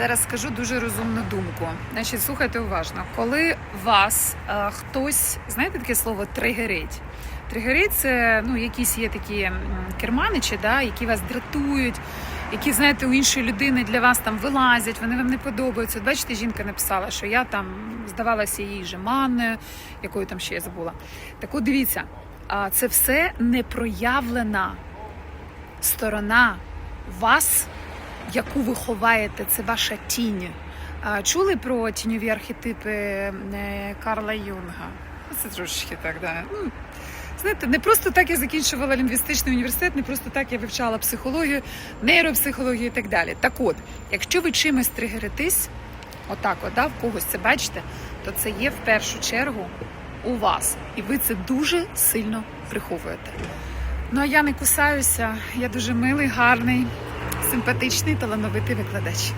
Зараз скажу дуже розумну думку. Значить, слухайте уважно. Коли вас е, хтось, знаєте таке слово тригерить? Тригерить це ну, якісь є такі керманичі, да, які вас дратують, які, знаєте, у іншої людини для вас там вилазять, вони вам не подобаються. Бачите, жінка написала, що я там здавалася їй жеманною, якою там ще я забула. Так от дивіться, це все непроявлена сторона вас, яку ви ховаєте, це ваша тінь. Чули про тіньові архетипи е, Карла Юнга? Це трошечки так, да. Ну, знаєте, не просто так я закінчувала лінгвістичний університет, не просто так я вивчала психологію, нейропсихологію і так далі. Так от, якщо ви чимось тригеритесь, отак, от, да, в когось це бачите, то це є в першу чергу у вас. І ви це дуже сильно приховуєте. Ну а я не кусаюся, я дуже милий, гарний, симпатичний, талановитий викладач.